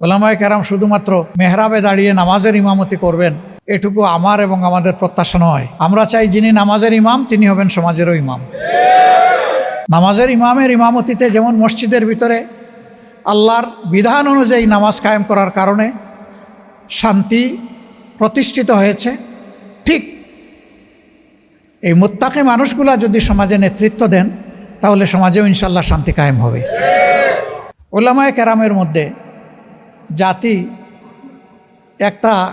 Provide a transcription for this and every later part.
ওলামায় কেরাম শুধুমাত্র মেহরাবে দাঁড়িয়ে নামাজের ইমামতি করবেন, এটুকু আমার এবং আমাদের প্রত্যাশা নয়। আমরা চাই যিনি নামাজের ইমাম, তিনি হবেন সমাজেরও ইমাম। নামাজের ইমামের ইমামতিতে যেমন মসজিদের ভিতরে আল্লাহর বিধান অনুযায়ী নামাজ কায়েম করার কারণে শান্তি প্রতিষ্ঠিত হয়েছে, ঠিক এই মোত্তাকে মানুষগুলা যদি সমাজে নেতৃত্ব দেন, তাহলে সমাজেও ইনশাল্লাহ শান্তি কায়েম হবে। ওলামায় কেরামের মধ্যে জাতি একটা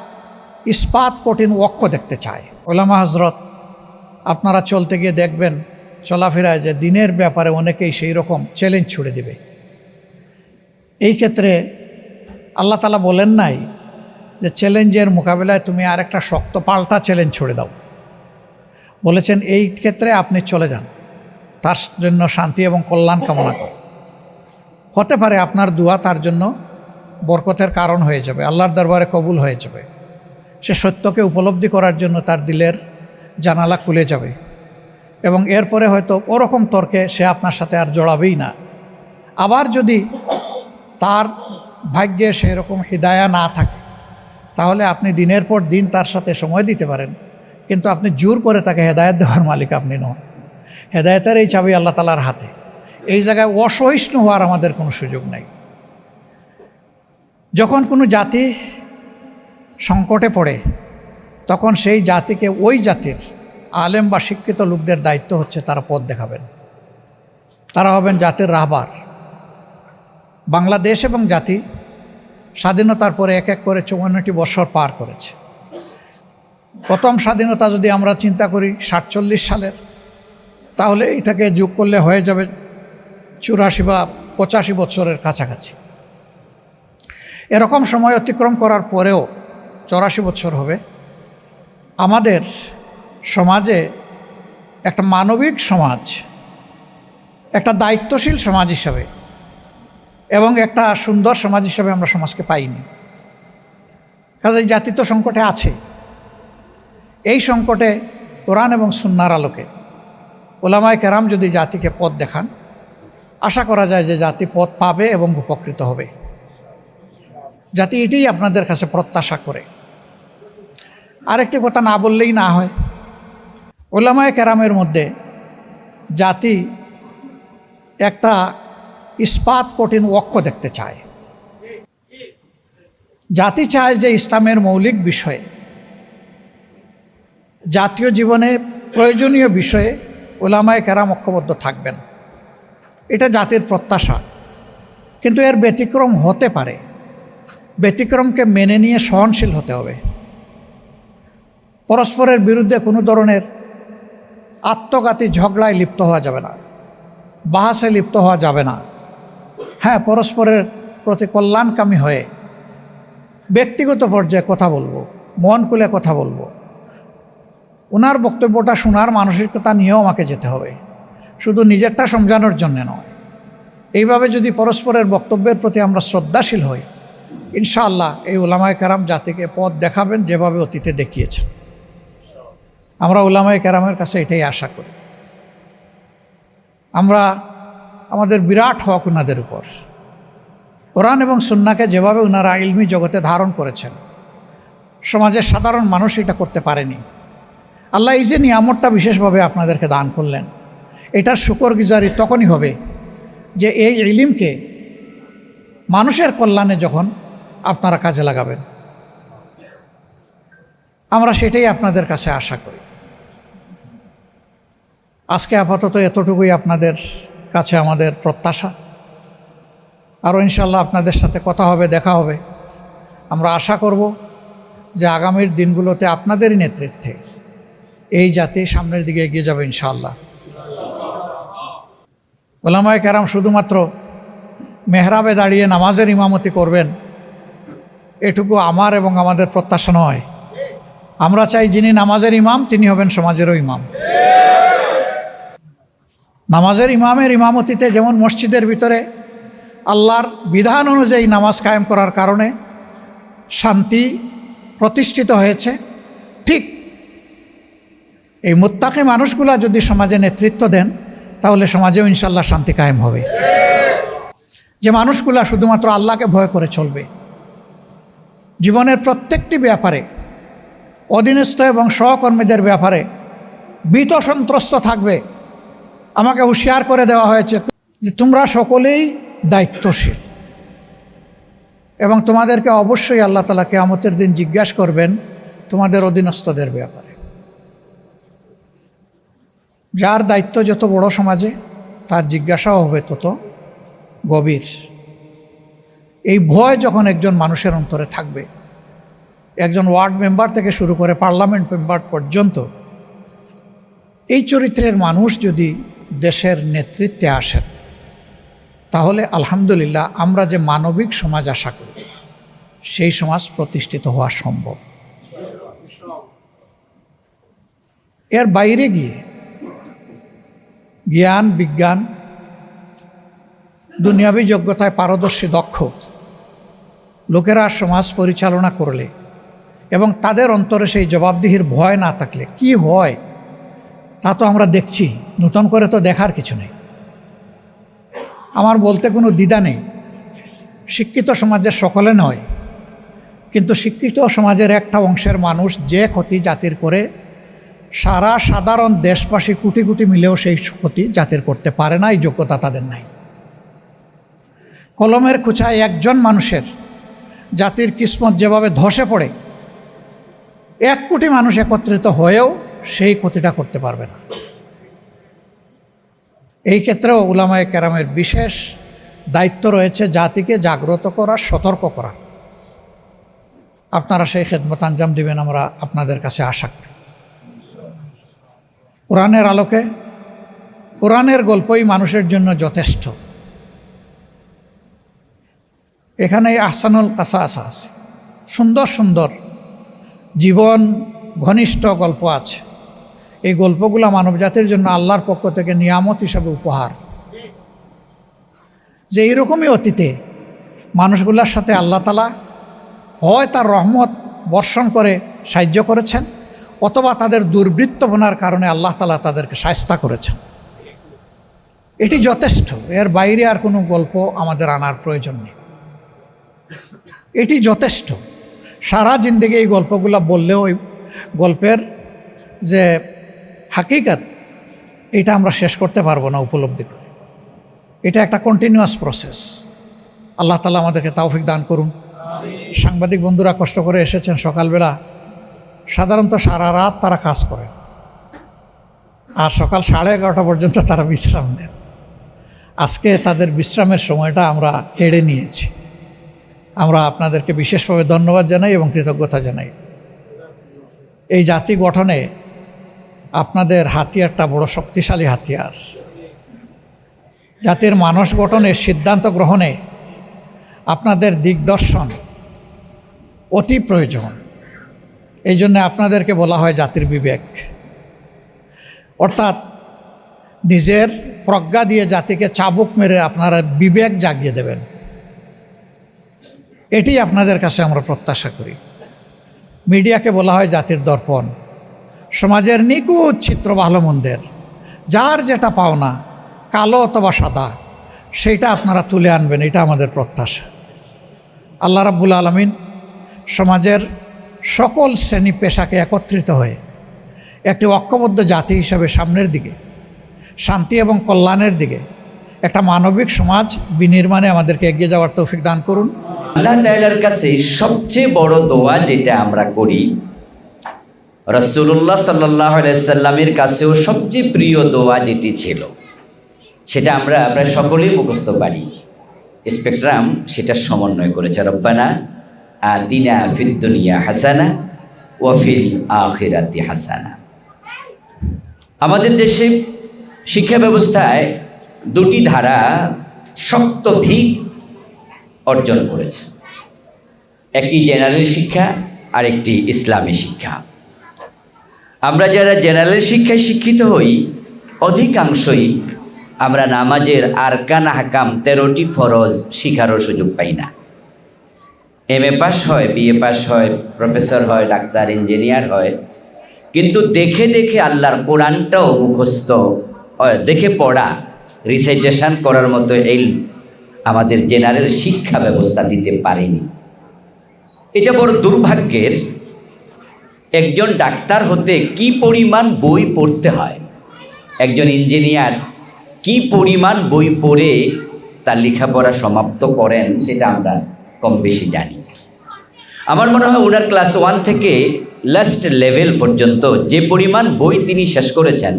ইস্পাত কঠিন ওক্ষ দেখতে চায়। ওলামা হজরত আপনারা চলতে গিয়ে দেখবেন চলাফেরায় যে দিনের ব্যাপারে অনেকেই সেই রকম চ্যালেঞ্জ ছুড়ে দেবে। এই ক্ষেত্রে আল্লাহ তালা বলেন নাই যে চ্যালেঞ্জের মোকাবিলায় তুমি আর একটা শক্ত পাল্টা চ্যালেঞ্জ ছুড়ে দাও। বলেছেন, এই ক্ষেত্রে আপনি চলে যান। তার জন্য শান্তি এবং কল্যাণ কামনা কর। হতে পারে আপনার দোয়া তার জন্য বরকতের কারণ হয়ে যাবে, আল্লাহর দরবারে কবুল হয়ে যাবে। সে সত্যকে উপলব্ধি করার জন্য তার দিলের জানালা খুলে যাবে এবং এরপরে হয়তো ওরকম তর্কে সে আপনার সাথে আর জড়াবেই না। আবার যদি তার ভাগ্যে সেরকম হৃদায়া না থাকে, তাহলে আপনি দিনের পর দিন তার সাথে সময় দিতে পারেন, কিন্তু আপনি জোর করে তাকে হেদায়ত দেওয়ার মালিক আপনি নন। হেদায়তের এই চাবি আল্লাহ তালার হাতে। এই জায়গায় অসহিষ্ণু হওয়ার আমাদের কোনো সুযোগ নাই। যখন কোনো জাতি সংকটে পড়ে, তখন সেই জাতিকে ওই জাতির আলেম বা শিক্ষিত লোকদের দায়িত্ব হচ্ছে তারা পথ দেখাবেন। তারা হবেন জাতির রাহবার। বাংলাদেশ এবং জাতি স্বাধীনতার পরে এক এক করে চৌয়ান্নটি বছর পার করেছে। প্রথম স্বাধীনতা যদি আমরা চিন্তা করি সাতচল্লিশ সালের, তাহলে এটাকে যোগ করলে হয়ে যাবে চুরাশি বা পঁচাশি বছরের কাছাকাছি। এরকম সময় অতিক্রম করার পরেও চৌরাশি বছর হবে। আমাদের সমাজে একটা মানবিক সমাজ, একটা দায়িত্বশীল সমাজ হিসাবে এবং একটা সুন্দর সমাজ হিসাবে আমরা সমাজকে পাইনি। কাজে জাতি তো সংকটে আছে। এই সংকটে কোরআন এবং সুন্নার আলোকে ওলামায় কেরাম যদি জাতিকে পথ দেখান, আশা করা যায় যে জাতি পথ পাবে এবং উপকৃত হবে। জাতি এটাই আপনাদের কাছে প্রত্যাশা করে। আরেকটি কথা না বললেই না হয়। ওলামায় কেরামের মধ্যে জাতি একটা ইস্পাত কঠিন ওক্ষ দেখতে চায়। জাতি চায় যে ইসলামের মৌলিক বিষয়ে, জাতীয় জীবনে প্রয়োজনীয় বিষয়ে ওলামায় কেরাম ঐক্যবদ্ধ থাকবেন। এটা জাতির প্রত্যাশা। কিন্তু এর ব্যতিক্রম হতে পারে। ব্যতিক্রমকে মেনে নিয়ে সহনশীল হতে হবে। পরস্পরের বিরুদ্ধে কোনো ধরনের আত্মঘাতী ঝগড়ায় লিপ্ত হওয়া যাবে না, বাহাসে লিপ্ত হওয়া যাবে না। হ্যাঁ পরস্পরের প্রতি কল্যাণকামী হয়ে ব্যক্তিগত পর্যায়ে কথা বলব, মন খুলে কথা বলব। ওনার বক্তব্যটা শোনার মানসিকতা নিয়েও আমাকে যেতে হবে। শুধু নিজেরটা সমঝানোর জন্য নয়। এইভাবে যদি পরস্পরের বক্তব্যের প্রতি আমরা শ্রদ্ধাশীল হই ইনশাআল্লাহ এই ওলামায় কারাম জাতিকে পথ দেখাবেন, যেভাবে অতীতে দেখিয়েছেন। আমরা ওলামায় কেরামের কাছে এটাই আশা করি। আমরা আমাদের বিরাট হক ওনাদের উপর। কোরআন এবং সুন্নাকে যেভাবে ওনারা ইলমি জগতে ধারণ করেছেন, সমাজের সাধারণ মানুষ এটা করতে পারেনি। আল্লাহ এই যে নিয়ামতটা বিশেষভাবে আপনাদেরকে দান করলেন, এটার শুকর গিজারি তখনই হবে যে এই ইলিমকে মানুষের কল্যাণে যখন আপনারা কাজে লাগাবেন। আমরা সেটাই আপনাদের কাছে আশা করি। আজকে আপাতত এতটুকুই আপনাদের কাছে আমাদের প্রত্যাশা। আরও ইনশাল্লাহ আপনাদের সাথে কথা হবে, দেখা হবে। আমরা আশা করব যে আগামীর দিনগুলোতে আপনাদেরই নেতৃত্বে এই জাতি সামনের দিকে এগিয়ে যাবে ইনশাআল্লাহ। ওলামায় কেরাম শুধুমাত্র মেহরাবে দাঁড়িয়ে নামাজের ইমামতি করবেন এটুকু আমার এবং আমাদের প্রত্যাশা নয়। আমরা চাই যিনি নামাজের ইমাম, তিনি হবেন সমাজেরও ইমাম। নামাজের ইমামের ইমামতিতে যেমন মসজিদের ভিতরে আল্লাহর বিধান অনুযায়ী নামাজ কায়েম করার কারণে শান্তি প্রতিষ্ঠিত হয়েছে, ঠিক এই মোত্তাকে মানুষগুলা যদি সমাজে নেতৃত্ব দেন, তাহলে সমাজেও ইনশাল্লাহ শান্তি কায়েম হবে। যে মানুষগুলা শুধুমাত্র আল্লাহকে ভয় করে চলবে। জীবনের প্রত্যেকটি ব্যাপারে, অধীনস্থ এবং সহকর্মীদের ব্যাপারে ভীত সন্ত্রস্ত থাকবে। আমাকে হুঁশিয়ার করে দেওয়া হয়েছে যে তোমরা সকলেই দায়িত্বশীল। এবং তোমাদেরকে অবশ্যই আল্লাহ তালা কেয়ামতের দিন জিজ্ঞাসা করবেন তোমাদের অধীনস্থদের ব্যাপারে। যার দায়িত্ব যত বড় সমাজে, তার জিজ্ঞাসাও হবে তত গভীর। এই ভয় যখন একজন মানুষের অন্তরে থাকবে, একজন ওয়ার্ড মেম্বার থেকে শুরু করে পার্লামেন্ট মেম্বার পর্যন্ত, এই চরিত্রের মানুষ যদি দেশের নেতৃত্বে আসেন, তাহলে আলহামদুলিল্লাহ আমরা যে মানবিক সমাজ আশা করি, সেই সমাজ প্রতিষ্ঠিত হওয়া সম্ভব। এর বাইরে গিয়ে জ্ঞান, বিজ্ঞান, দুনিয়াবী যোগ্যতায় পারদর্শী, দক্ষ লোকেরা সমাজ পরিচালনা করলে এবং তাদের অন্তরে সেই জবাবদিহির ভয় না থাকলে, কি হয়? তা তো আমরা দেখছি, নতুন করে তো দেখার কিছু নেই। আমার বলতে কোনো দ্বিধা নেই। শিক্ষিত সমাজের সকলে নয়, কিন্তু শিক্ষিত সমাজের একটা অংশের মানুষ যে ক্ষতি জাতির করে, সারা সাধারণ দেশবাসী কোটি কোটি মিলেও সেই ক্ষতি জাতির করতে পারে না, এই যোগ্যতা তাদের নাই। কলমের খুচায় একজন মানুষের জাতির কিসমত যেভাবে ধসে পড়ে, এক কোটি মানুষ একত্রিত হয়েও সেই ক্ষতিটা করতে পারবে না। এই ক্ষেত্রেও উলামায় কেরামের বিশেষ দায়িত্ব রয়েছে জাতিকে জাগ্রত করা, সতর্ক করা। আপনারা সেই খেদমত আঞ্জাম দিবেন, আমরা আপনাদের কাছে আশা করি। কোরআনের আলোকে, কোরআনের গল্পই মানুষের জন্য যথেষ্ট। এখানে আহসানুল কাসাস আছে। সুন্দর সুন্দর। জীবন ঘনিষ্ঠ গল্প আছে। এই গল্পগুলো মানবজাতির জন্য আল্লাহর পক্ষ থেকে নিয়ামত হিসাবে উপহার। যে এইরকমই অতীতে মানুষগুলোর সাথে আল্লাহ তালা হয় তার রহমত বর্ষণ করে, সাহায্য করেছেন, অথবা তাদের দুর্বৃত্তপনার কারণে আল্লাহ তালা তাদেরকে সায়স্তা করেছেন। এটি যথেষ্ট। এর বাইরে আর কোনো গল্প আমাদের আনার প্রয়োজন নেই। এটি যথেষ্ট। সারা জিন্দিগি এই গল্পগুলো বললেও ওই গল্পের যে হাকিকাত এটা আমরা শেষ করতে পারব না উপলব্ধি করে। এটা একটা কন্টিনিউয়াস প্রসেস আল্লাহ তালা আমাদেরকে তাওফিক দান করুন। সাংবাদিক বন্ধুরা কষ্ট করে এসেছেন সকালবেলা। সাধারণত সারা রাত তারা কাজ করে। আর সকাল সাড়ে এগারোটা পর্যন্ত তারা বিশ্রাম নেন। আজকে তাদের বিশ্রামের সময়টা আমরা কেড়ে নিয়েছি। আমরা আপনাদেরকে বিশেষভাবে ধন্যবাদ জানাই এবং কৃতজ্ঞতা জানাই। এই জাতি গঠনে আপনাদের হাতিয়ারটা বড় শক্তিশালী হাতিয়ার। জাতির মানস গঠনে সিদ্ধান্ত গ্রহণে আপনাদের দিগদর্শন অতি প্রয়োজন। এই জন্য আপনাদেরকে বলা হয় জাতির বিবেক। অর্থাৎ নিজের প্রজ্ঞা দিয়ে জাতিকে চাবুক মেরে আপনারা বিবেক জাগিয়ে দেবেন। এটি আপনাদের কাছে আমরা প্রত্যাশা করি। মিডিয়াকে বলা হয় জাতির দর্পণ। সমাজের নিকুত চিত্র ভালো মন্দের, যার যেটা পাওনা, কালো অথবা সাদা সেইটা আপনারা তুলে আনবেন, এটা আমাদের প্রত্যাশা। আল্লাহ রাব্বুল আলমিন সমাজের সকল শ্রেণি পেশাকে একত্রিত হয়ে একটি ঐক্যবদ্ধ জাতি হিসাবে সামনের দিকে, শান্তি এবং কল্যাণের দিকে একটা মানবিক সমাজ বিনির্মাণে আমাদেরকে এগিয়ে যাওয়ার তৌফিক দান করুন। আল্লাহ তাআলার কাছে সবচেয়ে বড় দোয়া যেটা আমরা করি রসুল্লাহ সাল্লাহ সাল্লামের কাছেও সবচেয়ে প্রিয় দোয়া যেটি ছিল, সেটা আমরা প্রায় সকলেই মুখস্থ পারি। স্পেকট্রাম সেটা সমন্বয় করেছে, রব্বানা আদিনা ফিদ্দুনিয়া হাসানা ওয়াফিল আখিরাতি হাসানা। আমাদের দেশে শিক্ষা ব্যবস্থায় দুটি ধারা শক্ত, ভিত অর্জন করেছে। একটি জেনারেল শিক্ষা আর একটি ইসলামী শিক্ষা। আমরা যারা জেনারেল শিক্ষায় শিক্ষিত হই, অধিকাংশই আমরা নামাজের আরকান হাকাম তেরোটি ফরজ শিখারও সুযোগ পাই না। এম এ পাস হয় বিএ পাস হয়, প্রফেসর হয়, ডাক্তার, ইঞ্জিনিয়ার হয়। কিন্তু দেখে দেখে আল্লাহর কোরআনটাও মুখস্থ দেখে পড়া রিসাইটেশন করার মতো এই আমাদের জেনারেল শিক্ষা ব্যবস্থা দিতে পারেনি। এটা বড় দুর্ভাগ্যের একজন ডাক্তার হতে কি পরিমাণ বই পড়তে হয়, একজন ইঞ্জিনিয়ার কি পরিমাণ বই পড়ে তার লেখাপড়া সমাপ্ত করেন সেটা আমরা কম বেশি জানি। আমার মনে হয় ওনার ক্লাস ওয়ান থেকে লাস্ট লেভেল পর্যন্ত যে পরিমাণ বই তিনি শেষ করেছেন,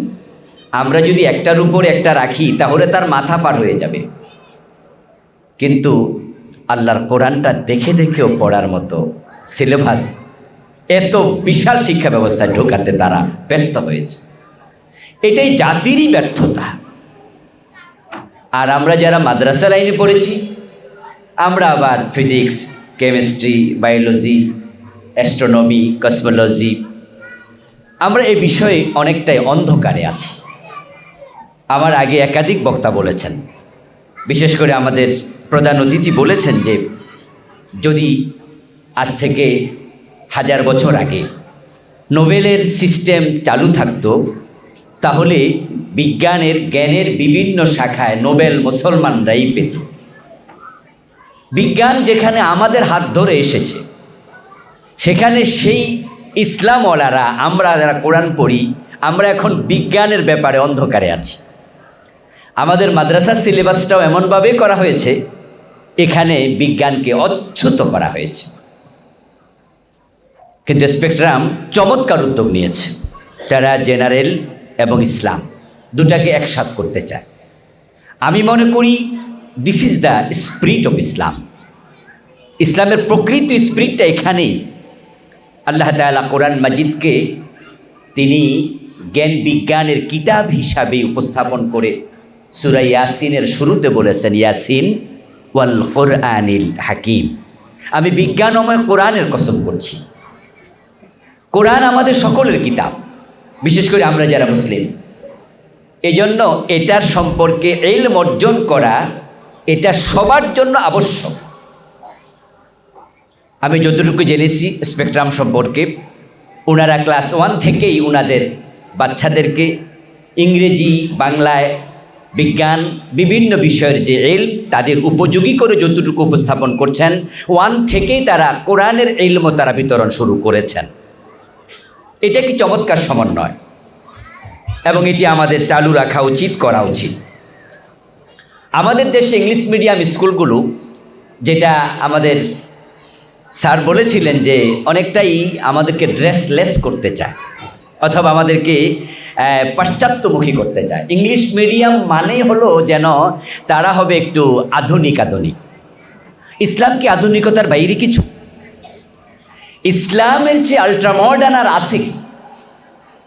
আমরা যদি একটার উপর একটা রাখি তাহলে তার মাথা পার হয়ে যাবে। কিন্তু আল্লাহর কোরআনটা দেখে দেখেও পড়ার মতো সিলেবাস এত বিশাল শিক্ষা ব্যবস্থায় ঢোকাতে তারা ব্যর্থ হয়েছে। এটাই জাতিরই ব্যর্থতা। আর আমরা যারা মাদ্রাসা লাইনে পড়েছি, আমরা আবার physics, chemistry, biology, astronomy, cosmology, আমরা এই বিষয়ে অনেকটাই অন্ধকারে আছি। আমার আগে একাধিক বক্তা বলেছেন, বিশেষ করে আমাদের প্রধান অতিথি বলেছেন যে যদি আজ থেকে হাজার বছর আগে নোবেলের সিস্টেম চালু থাকতো তাহলে বিজ্ঞানের জ্ঞানের বিভিন্ন শাখায় নোবেল মুসলমানরাই পেত। বিজ্ঞান যেখানে আমাদের হাত ধরে এসেছে সেখানে সেই ইসলামওয়ালারা আমরা যারা কোরআন পড়ি আমরা এখন বিজ্ঞানের ব্যাপারে অন্ধকারে আছি। আমাদের মাদ্রাসার সিলেবাসটাও এমনভাবে করা হয়েছে এখানে বিজ্ঞানকে অচ্যুত করা হয়েছে। কিন্তু স্পেকট্রাম চমৎকার উদ্যোগ নিয়েছে। তারা জেনারেল এবং ইসলাম দুটাকে একসাথ করতে চায়। আমি মনে করি this is the spirit of Islam ইসলামের প্রকৃত স্পিরিটটা এখানেই। আল্লাহ তাআলা কোরআন মাজিদকে তিনি জ্ঞান বিজ্ঞানের কিতাব হিসাবে উপস্থাপন করে সুরা ইয়াসিনের শুরুতে বলেছেন, ইয়াসিন ওয়াল কোরআনিল হাকিম। আমি বিজ্ঞানময় কোরআনের কসম করছি কোরআন আমাদের সকলের কিতাব, বিশেষ করে আমরা যারা মুসলিম। এজন্য এটার সম্পর্কে এলম অর্জন করা, এটা সবার জন্য আবশ্যক। আমি যতটুকু জেনেছি স্পেকট্রাম সম্পর্কে ওনারা ক্লাস ওয়ান থেকেই ওনাদের বাচ্চাদেরকে ইংরেজি, বাংলায় বিজ্ঞান, বিভিন্ন বিষয়ের যে এল তাদের উপযোগী করে যতটুকু উপস্থাপন করছেন, ওয়ান থেকেই তারা কোরআনের এলমও তারা বিতরণ শুরু করেছেন। এটা কি চমৎকার সমন্বয়? এবং এটি আমাদের চালু রাখা উচিত, করা উচিত। আমাদের দেশে ইংলিশ মিডিয়াম স্কুলগুলো, যেটা আমাদের স্যার বলেছিলেন যে অনেকটাই আমাদেরকে ড্রেসলেস করতে চায়, অথবা আমাদেরকে পাশ্চাত্যমুখী করতে চায়। ইংলিশ মিডিয়াম মানেই হলো যেন তারা হবে একটু আধুনিক আধুনিক। ইসলাম কি আধুনিকতার বাইরে কিছু ইসলামের চেয়ে আলট্রা মডার্ন আর আছে।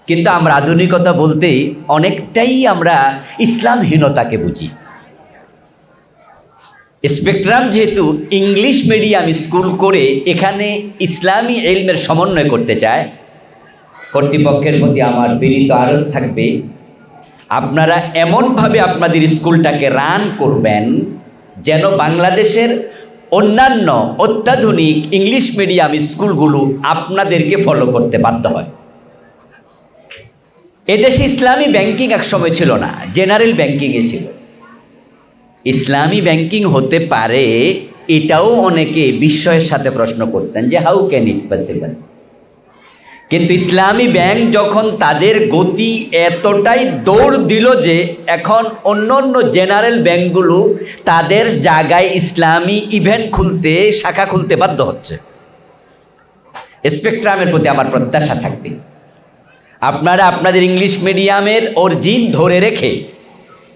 কিন্তু আমরা আধুনিকতা বলতে অনেকটাই আমরা ইসলামহীনতাকে বুঝি। স্পেকট্রাম যেহেতু ইংলিশ মিডিয়াম স্কুল করে এখানে ইসলামী এলমের সমন্বয় করতে চায় কর্তৃপক্ষের প্রতি আমার বিনীত আরজ থাকবে, আপনারা এমনভাবে আপনাদের স্কুলটাকে রান করবেন যেন বাংলাদেশের অন্যান্য অত্যাধুনিক ইংলিশ মিডিয়াম স্কুলগুলো আপনাদেরকে ফলো করতে বাধ্য হয়। এদেশে ইসলামী ব্যাংকিং একসময় ছিল না, জেনারেল ব্যাংকিংয়ে ছিল। ইসলামী ব্যাংকিং হতে পারে, এটাও অনেকে বিস্ময়ের সাথে প্রশ্ন করতেন যে হাউ ক্যান ইট পসিবল কিন্তু ইসলামী ব্যাংক যখন তাদের গতি এতটাই দৌড় দিল যে এখন অন্য অন্য জেনারেল ব্যাংকগুলো তাদের জায়গায় ইসলামী ইভেন্ট খুলতে, শাখা খুলতে বাধ্য হচ্ছে। স্পেকট্রামের প্রতি আমার প্রত্যাশা থাকবে। আপনারা আপনাদের ইংলিশ মিডিয়ামের অর্জিন ধরে রেখে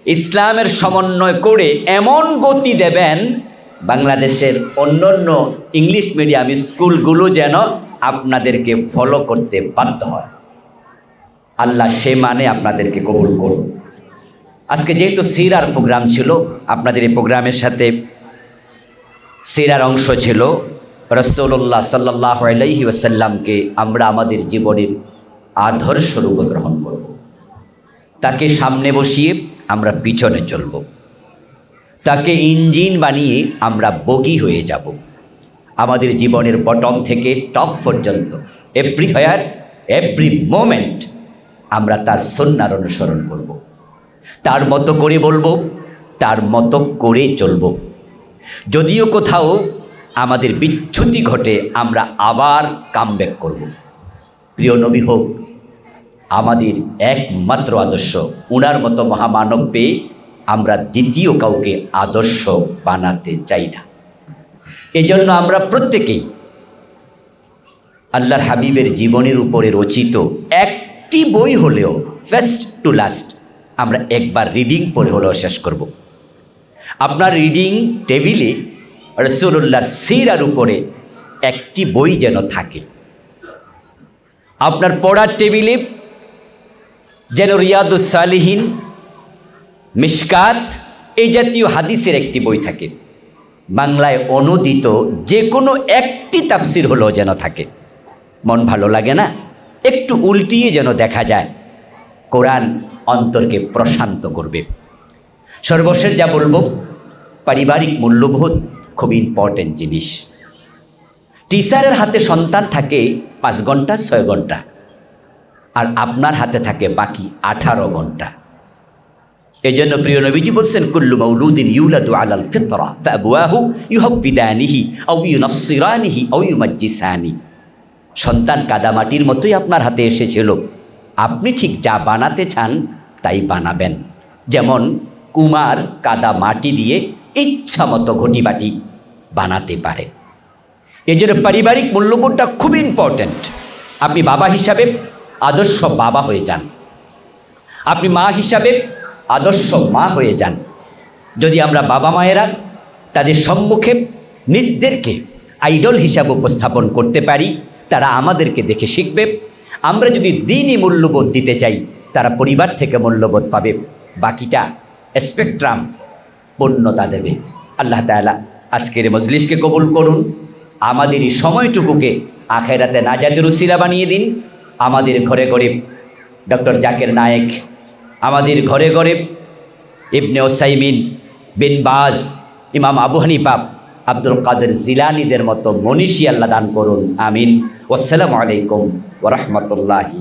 ইসলামের সমন্বয় করে এমন গতি দেবেন, বাংলাদেশের অন্যান্য ইংলিশ মিডিয়াম স্কুলগুলো যেন আপনাদেরকে ফলো করতে বাধ্য হয়। আল্লাহ সে মানে আপনাদেরকে কবুল করুন। আজকে যেহেতু সিরার প্রোগ্রাম ছিল, আপনাদের এই প্রোগ্রামের সাথে সিরার অংশ ছিল রসৌল্লাহ সাল্লাহ আলহি ওসাল্লামকে আমরা আমাদের জীবনের আদর্শ রূপ গ্রহণ করব। তাকে সামনে বসিয়ে আমরা পিছনে চলব। তাকে ইঞ্জিন বানিয়ে আমরা বগি হয়ে যাব। আমাদের জীবনের বটম থেকে টপ পর্যন্ত। এভরি হায়ার এভরি মোমেন্ট আমরা তার সন্ন্যার অনুসরণ করব। তার মতো করে বলব, তার মতো করে চলব। যদিও কোথাও আমাদের বিচ্যুতি ঘটে, আমরা আবার কামব্যাক করব। প্রিয় নবী হোক, আমাদের একমাত্র আদর্শ, উনার মতো মহামানব পেয়ে আমরা দ্বিতীয় কাউকে আদর্শ বানাতে চাই না। এজন্য আমরা প্রত্যেকেই আল্লাহর হাবিবের জীবনের উপরে রচিত একটি বই হলেও ফার্স্ট টু লাস্ট আমরা একবার রিডিং পড়ে হলেও শেষ করব। আপনার রিডিং টেবিলে রসুল্লাহর সিরার উপরে একটি বই যেন থাকে। আপনার পড়ার টেবিলে যেন রিয়াদুস সালিহীন মিশকাত এই জাতীয় হাদিসের একটি বই থাকে। বাংলায় অনুদিত যে কোনো একটি তাফসির হলেও যেন থাকে। মন ভালো লাগে না? একটু উল্টিয়ে যেন দেখা যায়। কোরআন অন্তরকে প্রশান্ত করবে। সর্বশেষ যা বলব, পারিবারিক মূল্যবোধ খুব ইম্পর্টেন্ট জিনিস। টিচারের হাতে সন্তান থাকে পাঁচ ঘণ্টা, ছয় ঘণ্টা। আর আপনার হাতে থাকে বাকি আঠারো ঘণ্টা। এই জন্য প্রিয় নবীজি বলছেন, কুল্লু মাউলুদিন ইউলাদু আলাল ফিতরা ফাবুয়াহু ইউহাব্বিদানিহি আও ইউনাসসিরানিহি আও ইউমাজ্জিসানি। সন্তান কাদামাটির মতোই আপনার হাতে এসেছিল। আপনি ঠিক যা বানাতে চান, তাই বানাবেন। যেমন কুমার কাদা মাটি দিয়ে ইচ্ছা মতো ঘটিবাটি বানাতে পারে। এই জন্য পারিবারিক মূল্যবোধটা খুব ইম্পর্ট্যান্ট আপনি বাবা হিসাবে আদর্শ বাবা হয়ে যান। আপনি মা হিসাবে আদর্শ মা হয়ে যান। যদি আমরা বাবা মায়েরা তাদের সম্মুখে নিজদেরকে আইডল হিসাবে উপস্থাপন করতে পারি, তারা আমাদেরকে দেখে শিখবে। আমরা যদি দিনই মূল্যবোধ দিতে চাই, তারা পরিবার থেকে মূল্যবোধ পাবে। বাকিটা স্পেকট্রাম পূর্ণতা দেবে। আল্লাহ তাআলা আজকের মজলিসকে কবুল করুন। আমাদের এই সময়টুকুকে আখেরাতে নাজাতের উসিলা বানিয়ে দিন। আমাদের ঘরে ঘরে ডক্টর জাকের নায়েক আমাদের ঘরে ঘরে ইবনে ওসাইমিন বিন বাজ, ইমাম আবু হানিফা, আব্দুল কাদের জিলানিদের মতো মনীষী আল্লাহ দান করুন। আমিন। ওসালামু আলাইকুম ওরহমতুল্লাহি